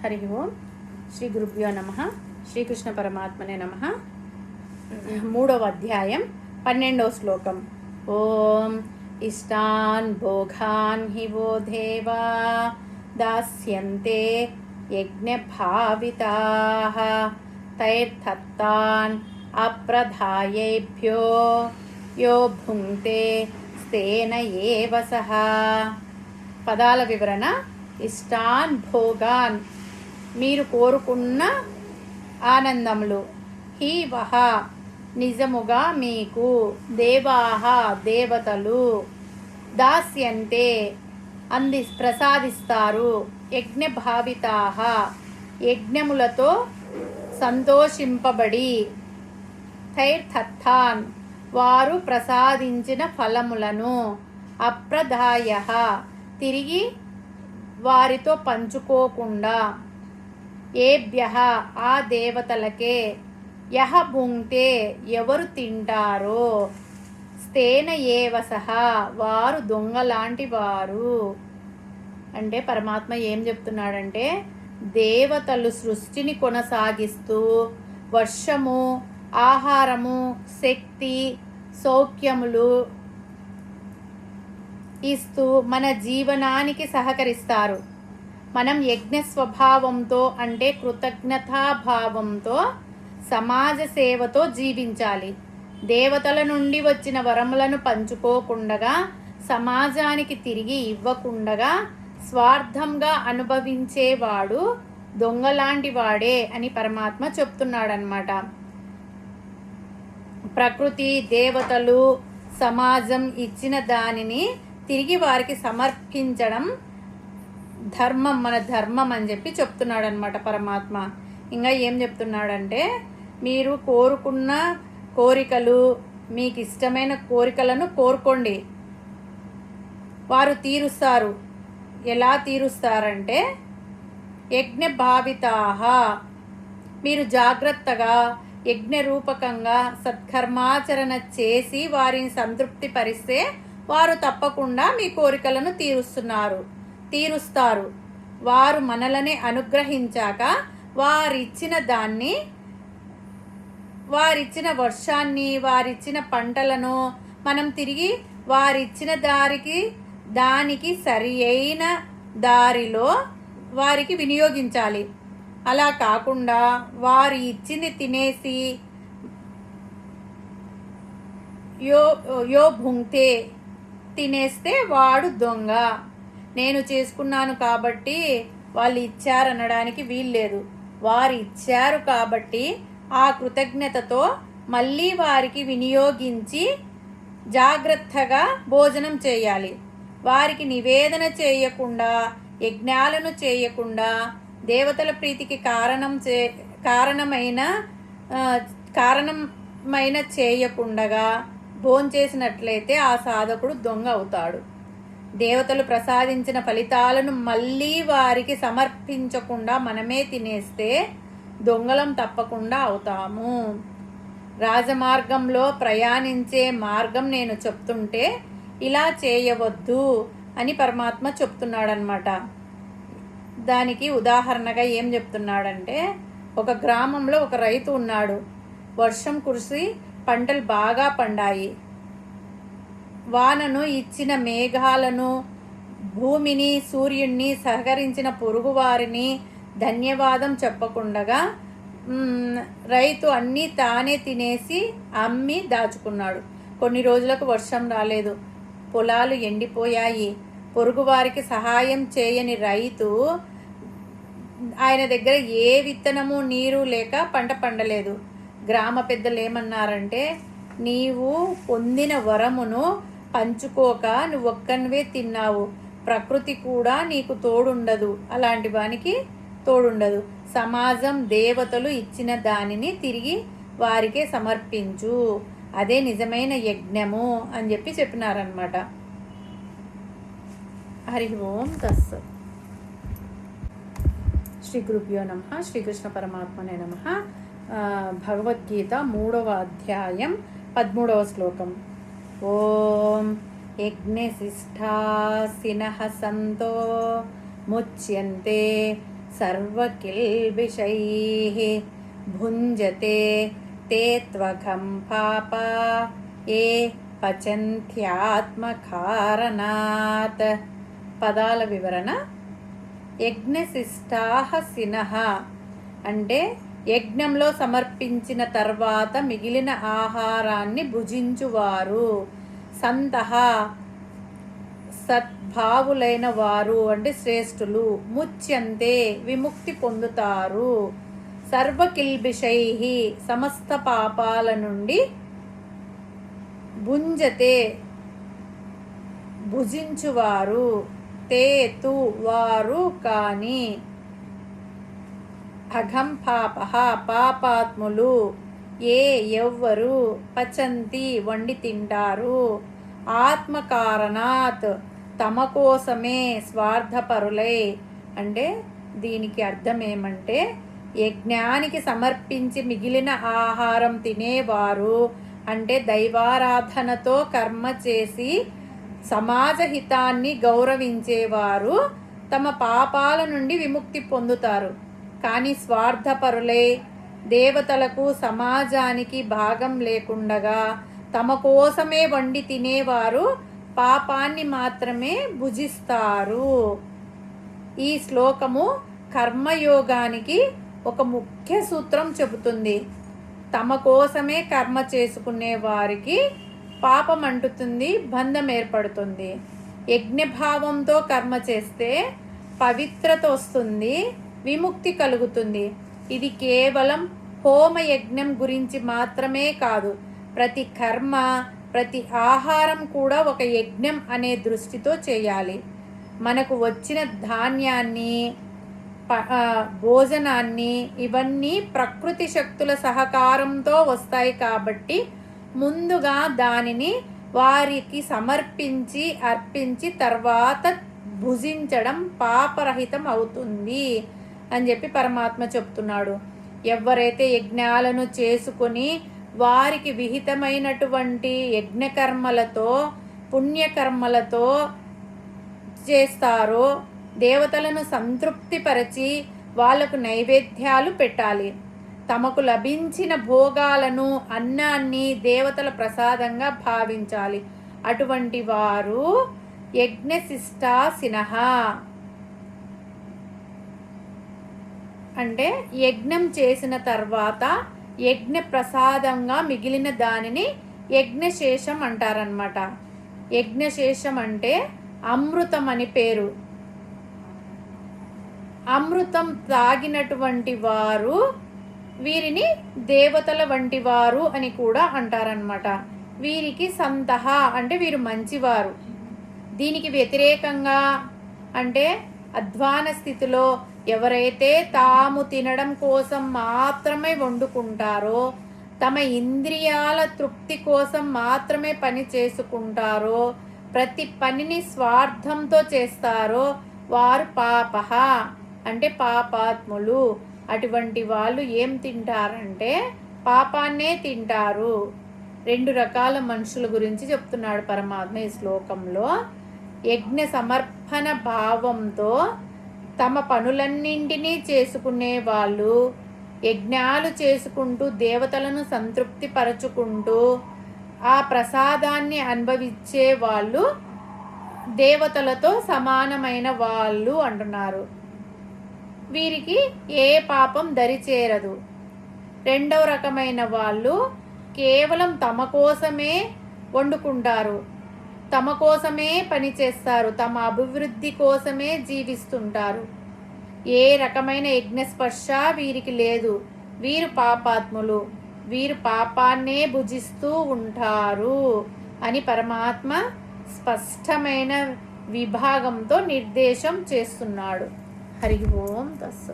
హరి ఓం శ్రీ గురుభ్యో నమ శ్రీకృష్ణ పరమాత్మనే నమ మూడవ అధ్యాయం పన్నెండవ శ్లోకం ఓం ఇష్టాన్ భోగాన్ హి వో దేవా దాస్యంతే యజ్ఞభావితా తైర్థత్తాన్ అప్రధాయేభ్యో యో భుంక్తే స్తేన ఏవ సహ పదాల వివరణ ఇష్టాన్ భోగాన్ మీరు కోరుకున్న ఆనందములు. హీ వహ నిజముగా మీకు దేవాహ దేవతలు దాస్యంతే అంది ప్రసాదిస్తారు. యజ్ఞ భావితాహ యజ్ఞములతో సంతోషింపబడి థైర్థాన్ వారు ప్రసాదించిన ఫలములను అప్రదాయ తిరిగి వారితో పంచుకోకుండా ఏభ్య ఆ దేవతలకే. యహ భుంక్తే ఎవరు తింటారో. స్తేన ఏవ సహా వారు దొంగలాంటి వారు. అంటే పరమాత్మ ఏం చెప్తున్నాడంటే దేవతలు సృష్టిని కొనసాగిస్తూ వర్షము ఆహారము శక్తి సౌఖ్యములు ఇస్తూ మన జీవనానికి సహకరిస్తారు. మనం యజ్ఞ స్వభావంతో అంటే కృతజ్ఞతాభావంతో సమాజ సేవతో జీవించాలి. దేవతల నుండి వచ్చిన వరములను పంచుకోకుండగా సమాజానికి తిరిగి ఇవ్వకుండగా స్వార్థంగా అనుభవించేవాడు దొంగలాంటి వాడే అని పరమాత్మ చెప్తున్నాడనమాట ప్రకృతి దేవతలు సమాజం ఇచ్చిన దానిని తిరిగి వారికి సమర్పించడం ధర్మం మన ధర్మం అని చెప్పి చెప్తున్నాడు అనమాట పరమాత్మ. ఇంకా ఏం చెప్తున్నాడంటే మీరు కోరుకున్న కోరికలు మీకు ఇష్టమైన కోరికలను కోరుకోండి. వారు తీరుస్తారు. ఎలా తీరుస్తారంటే యజ్ఞ భావితాహ మీరు జాగ్రత్తగా యజ్ఞ రూపకంగా సత్కర్మాచరణ చేసి వారిని సంతృప్తిపరిస్తే వారు తప్పకుండా మీ కోరికలను తీరుస్తున్నారు. తీరుస్తారు. వారు మనలని అనుగ్రహించాక వారిచ్చిన దాన్ని వారిచ్చిన వర్షాన్ని వారిచ్చిన పంటలను మనం తిరిగి వారిచ్చిన దారికి దానికి సరి అయిన దారిలో వారికి వినియోగించాలి. అలా కాకుండా వారు ఇచ్చింది తినేసి యో యో భుంగ్తే తినేస్తే వాడు దొంగ. నేను చేసుకున్నాను కాబట్టి వాళ్ళు ఇచ్చారనడానికి వీల్లేదు. వారు ఇచ్చారు కాబట్టి ఆ కృతజ్ఞతతో మళ్ళీ వారికి వినియోగించి జాగ్రత్తగా భోజనం చేయాలి. వారికి నివేదన చేయకుండా యజ్ఞాలను చేయకుండా దేవతల ప్రీతికి కారణం చే కారణమైన కారణమైన చేయకుండగా భోంచేసినట్లయితే ఆ సాధకుడు దొంగ అవుతాడు. దేవతలు ప్రసాదించిన ఫలితాలను మళ్ళీ వారికి సమర్పించకుండా మనమే తినేస్తే దొంగలం తప్పకుండా అవుతాము. రాజమార్గంలో ప్రయాణించే మార్గం నేను చెప్తుంటే ఇలా చేయవద్దు అని పరమాత్మ చెప్తున్నాడనమాట దానికి ఉదాహరణగా ఏం చెప్తున్నాడంటే ఒక గ్రామంలో ఒక రైతు ఉన్నాడు. వర్షం కురిసి పంటలు బాగా పండాయి. వానను ఇచ్చిన మేఘాలను భూమిని సూర్యుణ్ణి సహకరించిన పొరుగువారిని ధన్యవాదం చెప్పకుండగా రైతు అన్నీ తానే తినేసి అమ్మి దాచుకున్నాడు. కొన్ని రోజులకు వర్షం రాలేదు. పొలాలు ఎండిపోయాయి. పొరుగువారికి సహాయం చేయని రైతు ఆయన దగ్గర ఏ విత్తనము నీరు లేక పంట పండలేదు. గ్రామ పెద్దలు ఏమన్నారంటే నీవు పొందిన వరమును పంచుకోక నువ్వు ఒక్కనివే తిన్నావు. ప్రకృతి కూడా నీకు తోడుండదు. అలాంటి వానికి తోడుండదు. సమాజం దేవతలు ఇచ్చిన దానిని తిరిగి వారికే సమర్పించు. అదే నిజమైన యజ్ఞము అని చెప్పి చెప్పినారనమాట హరి ఓం తస్ శ్రీ గురుభ్యో నమ. శ్రీకృష్ణ పరమాత్మనే నమ. భగవద్గీత మూడవ అధ్యాయం పదమూడవ శ్లోకం. ఓం యజ్ఞశిష్టాసినః సంతో ముచ్యంతే सर्वकिल्बिषैः भुञ्जते ते त्वघं पापा ఏ పచంత్యాత్మకారణాత్ పదాల వివరణ యజ్ఞశిష్టాహ సినహ అంటే యజ్ఞంలో సమర్పించిన తర్వాత మిగిలిన ఆహారాన్ని భుజించువారు. సంతహ సద్భావులైన వారు అంటే శ్రేష్ఠులు ముచ్యంతే విముక్తి పొందుతారు. సర్వకిల్బిషై సమస్త పాపాల నుండి భుంజతే భుజించువారు. తేతు వారు కానీ అఘం పాప పాపాత్ములు. ఏ ఎవ్వరు పచంతి వండి తింటారు. ఆత్మకారణాత్ తమ కోసమే స్వార్థపరులై. అంటే దీనికి అర్థం ఏమంటే యజ్ఞానికి సమర్పించి మిగిలిన ఆహారం తినేవారు. అంటే దైవారాధనతో కర్మ చేసి సమాజ హితాన్ని గౌరవించేవారు. తమ పాపాల నుండి విముక్తి పొందుతారు. కానీ స్వార్థపరులే దేవతలకు సమాజానికి భాగం లేకుండగా తమ కోసమే వండి తినేవారు పాపాన్ని మాత్రమే భుజిస్తారు. ఈ శ్లోకము కర్మయోగానికి ఒక ముఖ్య సూత్రం చెబుతుంది. తమ కోసమే కర్మ చేసుకునే వారికి పాపం అంటుతుంది బంధం ఏర్పడుతుంది. యజ్ఞభావంతో కర్మ చేస్తే పవిత్రత వస్తుంది విముక్తి కలుగుతుంది. ఇది కేవలం హోమ యజ్ఞం గురించి మాత్రమే కాదు. ప్రతి కర్మ ప్రతి ఆహారం కూడా ఒక యజ్ఞం అనే దృష్టితో చేయాలి. మనకు వచ్చిన ధాన్యాన్ని భోజనాన్ని ఇవన్నీ ప్రకృతి శక్తుల సహకారంతో వస్తాయి కాబట్టి ముందుగా దానిని వారికి సమర్పించి అర్పించి తర్వాత భుజించడం పాపరహితం అవుతుంది. అని చెప్పి పరమాత్మ చెప్తున్నాడు. ఎవరైతే యజ్ఞాలను చేసుకొని వారికి విహితమైనటువంటి యజ్ఞకర్మలతో పుణ్యకర్మలతో చేస్తారో దేవతలను సంతృప్తిపరచి వాళ్ళకు నైవేద్యాలు పెట్టాలి. తమకు లభించిన భోగాలను అన్నాన్ని దేవతల ప్రసాదంగా భావించాలి. అటువంటి వారు యజ్ఞశిష్టాసినహ. అంటే యజ్ఞం చేసిన తర్వాత యజ్ఞ ప్రసాదంగా మిగిలిన దానిని యజ్ఞశేషం అంటారనమాట యజ్ఞశేషం అంటే అమృతం అని పేరు. అమృతం తాగినటువంటి వారు వీరిని దేవతల వంటి వారు అని కూడా అంటారనమాట వీరికి సంతహ అంటే వీరు మంచివారు. దీనికి వ్యతిరేకంగా అంటే అధ్వాన స్థితిలో ఎవరైతే తాము తినడం కోసం మాత్రమే వండుకుంటారో తమ ఇంద్రియాల తృప్తి కోసం మాత్రమే పని చేసుకుంటారో ప్రతి పనిని స్వార్థంతో చేస్తారో వారు పాప అంటే పాపాత్ములు. అటువంటి వాళ్ళు ఏం తింటారంటే పాపాన్నే తింటారు. రెండు రకాల మనుషుల గురించి చెప్తున్నాడు పరమాత్మ ఈ శ్లోకంలో. యజ్ఞ సమర్పణ భావంతో తమ పనులన్నింటినీ చేసుకునే వాళ్ళు యజ్ఞాలు చేసుకుంటూ దేవతలను సంతృప్తి పరచుకుంటూ ఆ ప్రసాదాన్ని అనుభవించే వాళ్ళు దేవతలతో సమానమైన వాళ్ళు అంటున్నారు. వీరికి ఏ పాపం దరిచేరదు. రెండవ రకమైన వాళ్ళు కేవలం తమ కోసమే వండుకుంటారు. తమ కోసమే పనిచేస్తారు తమ అభివృద్ధి కోసమే జీవిస్తుంటారు. ఏ రకమైన యజ్ఞస్పర్శ వీరికి లేదు. వీరు పాపాత్ములు. వీరు పాపాన్నే భుజిస్తూ ఉంటారు అని పరమాత్మ స్పష్టమైన విభాగంతో నిర్దేశం చేస్తున్నాడు. హరి ఓం దస్